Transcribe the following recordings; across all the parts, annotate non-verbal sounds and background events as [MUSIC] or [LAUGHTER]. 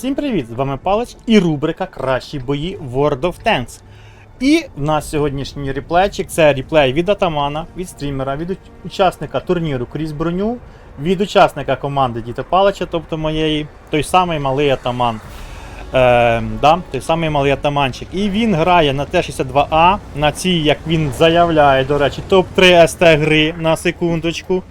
Всім привіт! З вами Палич і рубрика Кращі бої World of Tanks. І в нас сьогоднішній реплейчик це реплей від Атамана, від стрімера, від учасника турніру Крізь броню, від учасника команди Діта Палича, тобто моєї, той самий малий атаман. Е, да, той самий малий атаманчик. І він грає на Т-62А, на цій, як він заявляє, до речі, топ-3 СТ гри на секундочку.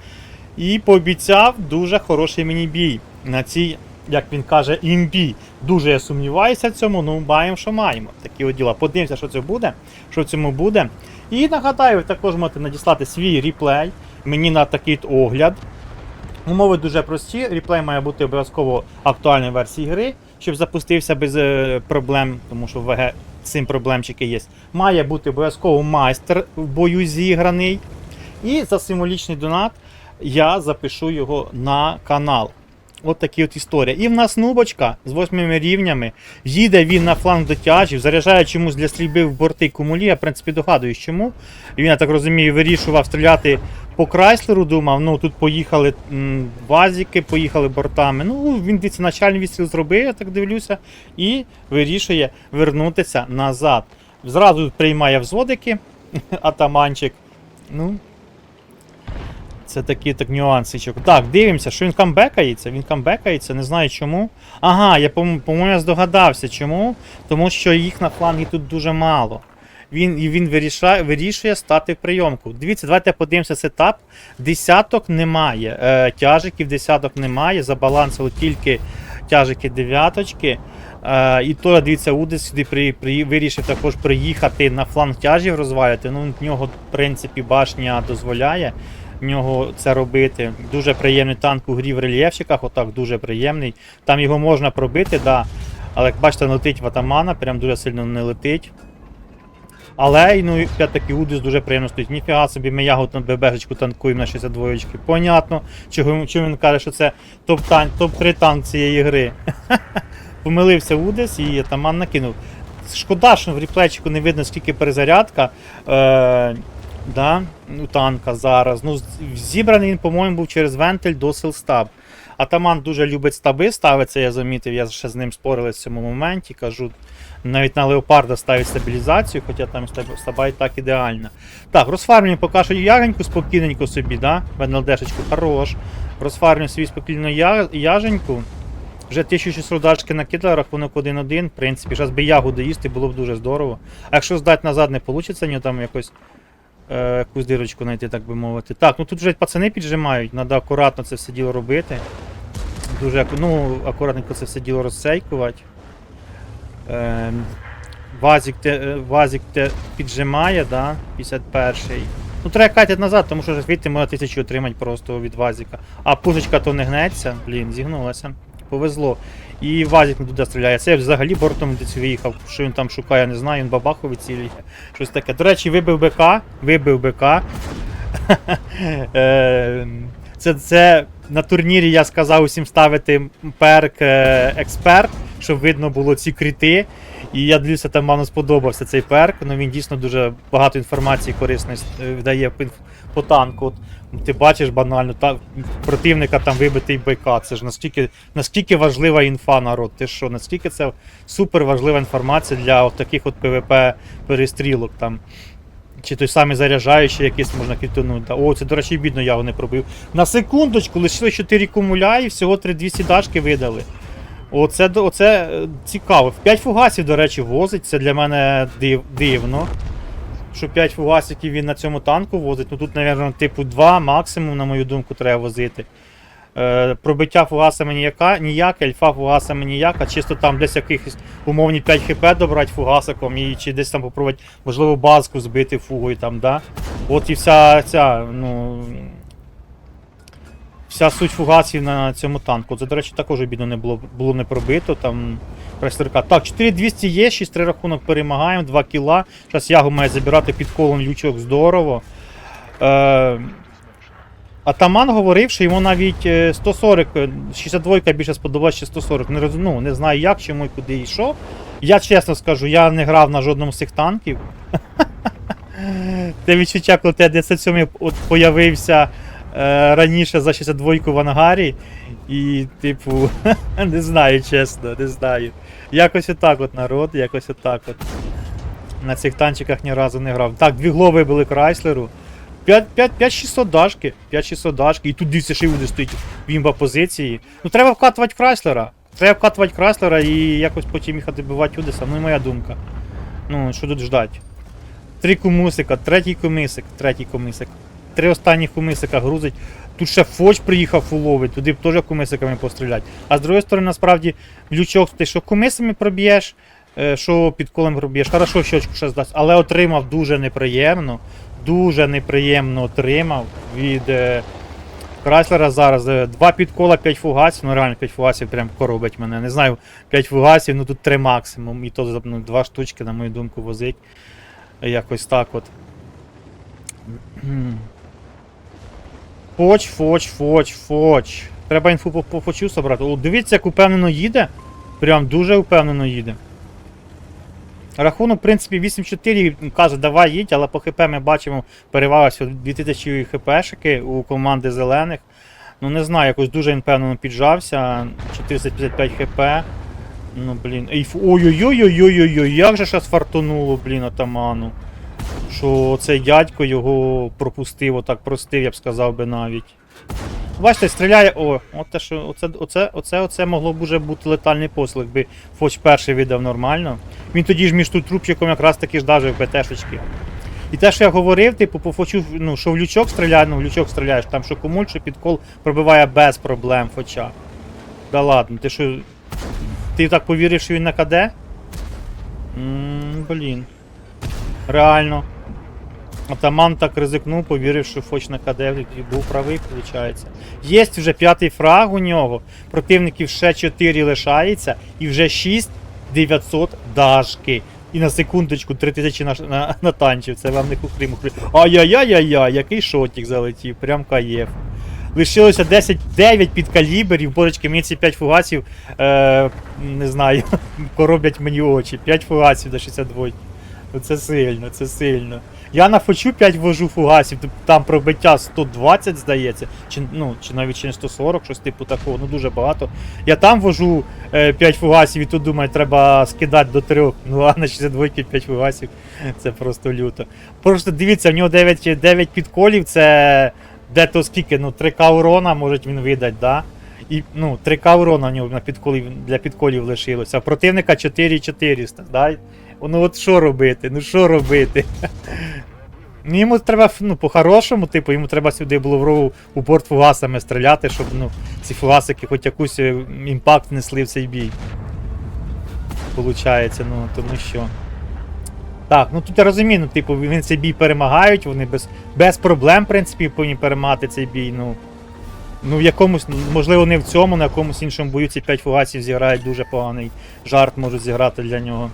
І пообіцяв дуже хороший міні-бій на цій, як він каже, імбі. Дуже я сумніваюся в цьому, ну маємо, що маємо. Такі от діла. Подивимося, що це буде, що в цьому буде. І нагадаю, ви також можете надіслати свій реплей мені на такий огляд. Умови дуже прості. Реплей має бути обов'язково актуальної версії гри, щоб запустився без е, проблем, тому що в ВГ цим проблемчики є. Має бути обов'язково майстер в бою зіграний. І за символічний донат я запишу його на канал. От такі от історія. І в нас нубочка з восьмими рівнями. Їде він на фланг дотяжів, заряджає чомусь для стрільби в борти кумулі. Я, в принципі, догадуюсь чому. Він, я так розумію, вирішував стріляти по Крайслеру, думав, ну тут поїхали вазіки, поїхали бортами. Ну, він дивіться, начальний відстріл зробив, я так дивлюся, і вирішує вернутися назад. Зразу приймає взводики, [LAUGHS] атаманчик. Ну, це такі так нюансичок. Так, дивимося, що він камбекається. Він камбекається, не знаю чому. Ага, я по- по-моєму здогадався, чому. Тому що їх на флангі тут дуже мало. Він, він вирішає, вирішує стати в прийомку. Дивіться, давайте подивимося сетап. Десяток немає. Е, тяжиків десяток немає. Забалансили тільки тяжики дев'яточки. Е, і то, дивіться, Удес сюди при, при, вирішив також приїхати на фланг тяжів розвалити. Ну, в нього, в принципі, башня дозволяє нього це робити. Дуже приємний танк у грі в рельєфчиках, отак дуже приємний. Там його можна пробити, да. але як бачите, летить в атамана, прям дуже сильно не летить. Але ну, і Удис дуже приємно стоїть. Ніфіга собі, ми ягод на ББшечку танкуємо на 62 очки. Понятно, чому він каже, що це топ-3 топ танк цієї гри. [LAUGHS] Помилився Удис і атаман накинув. Шкода, що в реплейчику не видно, скільки перезарядка. Е, да, у танка зараз. Ну, зібраний він, по-моєму, був через вентиль до силстаб. Атаман дуже любить стаби ставити, це я замітив, я ще з ним спорили в цьому моменті. Кажу, навіть на леопарда ставить стабілізацію, хоча там стаба і так ідеальна. Так, розфармлюємо поки що спокійненько собі, да? В хорош. Розфармлюємо свій спокійно я, яженьку. Вже 1600 дашки накидали, рахунок 1-1. В принципі, зараз би ягу доїсти було б дуже здорово. А якщо здати назад не вийде, ні там якось е, якусь дирочку знайти, так би мовити. Так, ну тут вже пацани піджимають, треба акуратно це все діло робити. Дуже ну, акуратненько це все діло розсейкувати. Е, вазик, те, вазик те піджимає, да? 51-й. Ну, треба катати назад, тому що видите, можна тисячу отримати просто від вазика. А пушечка то не гнеться, блін, зігнулася. Повезло. І вазик не туди стріляє. Це взагалі бортом десь виїхав. Що він там шукає, не знаю, він бабахові цілі. Щось таке. До речі, вибив БК. Вибив БК. [LAUGHS] Е, Це, це на турнірі я сказав усім ставити перк е, експерт, щоб видно було ці кріти. І я дивлюся, там ману сподобався цей перк. Ну він дійсно дуже багато інформації корисної е, дає по, танку. Ну, ти бачиш банально, та, противника там вибитий БК. Це ж наскільки, наскільки важлива інфа, народ. Ти що, наскільки це супер важлива інформація для от таких от ПВП перестрілок там. Чи той самий заряджаючий якийсь можна критонути. О, це, до речі, бідно я його не пробив. На секундочку лишили 4 кумуля і всього 3200 дашки видали. Оце, оце е, цікаво. 5 фугасів, до речі, возить. Це для мене див, дивно. Що 5 фугасиків він на цьому танку возить. Ну тут, мабуть, типу 2 максимум, на мою думку, треба возити. Е, пробиття фугасами ніяка, ніяке, альфа фугасами ніяка, чисто там десь якихось умовні 5 хп добрати фугасиком і чи десь там попробувати, можливо, базку збити фугою там, да? От і вся ця, ну. Вся суть фугасів на цьому танку. Це, до речі, також обідно не було, було не пробито. Там престерка. Так, 4200 є, 6-3 рахунок перемагаємо, 2 кіла. Зараз Ягу має забирати під колом лючок здорово. Е, Атаман говорив, що йому навіть е, 140, е, 62 більше сподобалася, ще 140. Не, ну, не знаю як, чому і куди йшов. Я чесно скажу, я не грав на жодному з цих танків. [LAUGHS] Те відчуття, коли те 97 появився е, раніше за 62 в ангарі. І, типу, [LAUGHS] не знаю, чесно, не знаю. Якось отак от народ, якось отак от. На цих танчиках ні разу не грав. Так, дві голови були Крайслеру. 5600 дашки. 5600 дашки. І тут дивіться, й буде стоїть бімба позиції. Ну треба вкатувати Крайслера. Треба вкатувати Крайслера і якось потім їхати бивати Удеса. Ну і моя думка. Ну, що тут ждать? Три кумусика, третій комисик, третій комисик. Три останні кумисика грузить. Тут ще Фоч приїхав фуловий, туди б теж кумисиками постріляти. А з другої сторони, насправді, лючок ти що кумисами проб'єш, е, що під колем проб'єш. Хорошо, щочку ще здасть, але отримав дуже неприємно. Дуже неприємно отримав від е, Крайслера зараз. е, Два підкола, 5 фугасів. Ну реально 5 фугасів прям коробить мене. Не знаю, 5 фугасів, ну тут 3 максимум. І то ну, два штучки, на мою думку, возить. Якось так от. Фоч, фоч, фоч, фоч. Треба інфу по, фочу собрати. О, дивіться, як упевнено їде. Прям дуже впевнено їде. Рахунок, в принципі, 8-4 каже, давай їдь, але по ХП ми бачимо перевага всього 2000 ХПшики у команди зелених. Ну не знаю, якось дуже впевнено піджався. 455 хп. Ну, блін. Ой-ой-ой-ой-ой-ой, як же щас фартонуло, блін, атаману. Що цей дядько його пропустив, отак простив, я б сказав би навіть. Бачите, стріляє. О, от те, що оце, оце, оце, оце могло б уже бути летальний послуг, би Фоч перший видав нормально. Він тоді ж між тут трупчиком якраз таки ж даже в ПТшечки. І те, що я говорив, типу, по Фочу, ну, що в лючок стріляє, ну в лючок стріляєш, там що комуль, що підкол пробиває без проблем Фоча. Да ладно, ти що. Ти так повірив, що він на КД? Ммм, блін. Реально. Атаман так ризикнув, повірив, що Фоч на КД і був правий, виходить. Є вже п'ятий фраг у нього. Противників ще 4 лишається, і вже 6 900 дашки. І на секундочку 3000 на, на, на танчів. Це вам не хухрі-мухрі. Ай-яй-яй-яй, який шотик залетів, прям каєв. Лишилося 10 9 під калібрів, божечки, мені ці 5 фугасів, е, не знаю, [LAUGHS] короблять мені очі. 5 фугасів до 62. Ну, Це сильно, це сильно. Я на фочу 5 вожу фугасів, там пробиття 120, здається, чи, ну, чи навіть чи не 140, щось типу такого, ну дуже багато. Я там вожу е, 5 фугасів і тут думаю, треба скидати до 3. Ну а на 62 5 фугасів. Це просто люто. Просто дивіться, в нього 9, 9 підколів, це де то скільки, ну 3к урона може він видати, да? І ну, 3к урона в нього на підколів, для підколів лишилося. А противника 4400, да? Ну от що робити? Ну що робити? Ну, Йому треба, ну, по-хорошому, типу, йому треба сюди було в рову у борт фугасами стріляти, щоб ну, ці фугасики хоч якусь е, імпакт несли в цей бій. Получається, ну, тому що. Так, ну тут я розумію, ну, типу, вони цей бій перемагають, вони без, без проблем, в принципі, повинні перемагати цей бій. Ну, ну в якомусь, можливо, не в цьому, на якомусь іншому бою ці 5 фугасів зіграють дуже поганий жарт можуть зіграти для нього.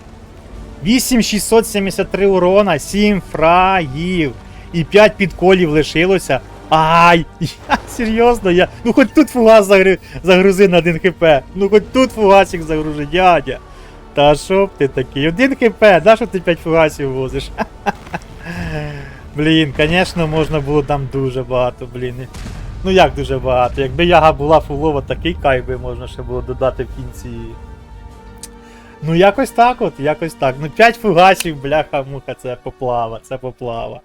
8673 урона, 7 фраїв. І 5 підколів лишилося. Ай! Я, серйозно, я. Ну хоч тут фугас загри... загрузи на 1 хп. Ну хоч тут фугасик загружи, дядя. Та що б ти такий? 1 хп, да що ти 5 фугасів возиш? [LAUGHS] Блін, звісно, можна було там дуже багато, блін. Ну як дуже багато. Якби яга була фулова, такий кайф би можна ще було додати в кінці. Ну, якось так от, якось так. Ну, 5 фугасів, бляха, муха, це поплава, це поплава.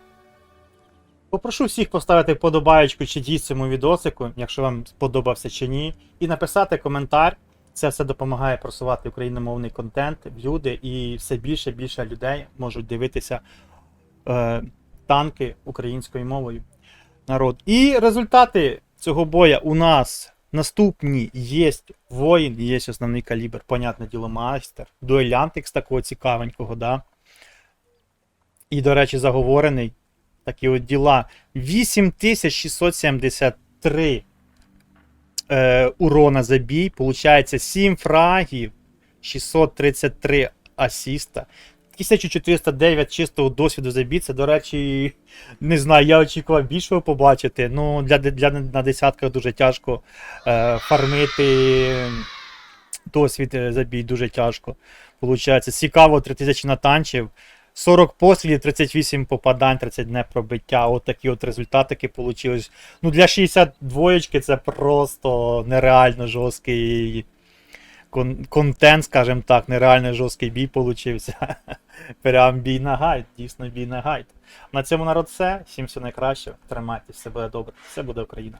Попрошу всіх поставити вподобаєчку чи дій цьому відосику, якщо вам сподобався чи ні, і написати коментар. Це все допомагає просувати україномовний контент люди, і все більше і більше людей можуть дивитися е, танки українською мовою. Народ. І результати цього боя у нас наступні є воїн, є основний калібр, понятне діло, майстер, дуелянтик такого цікавенького, да. І, до речі, заговорений. Такі от діла. 8673 е, урона за бій. Получається 7 фрагів, 633 асіста. 1409 чистого досвіду за. Це, до речі, не знаю, я очікував більшого побачити. Ну, для, для на десятках дуже тяжко е, фармити досвід е, за бій дуже тяжко. Получається, цікаво, 3000 натанчів. 40 пострілів, 38 попадань, 31 пробиття. От от результатики вийшли. Ну, для 62 це просто нереально жорсткий кон- контент, скажімо так, нереально жорсткий бій получився. [LAUGHS] Прям бій на гайд, дійсно бій на гайд. На цьому народ все. Всім все найкраще. Тримайтесь, все буде добре. Все буде Україна.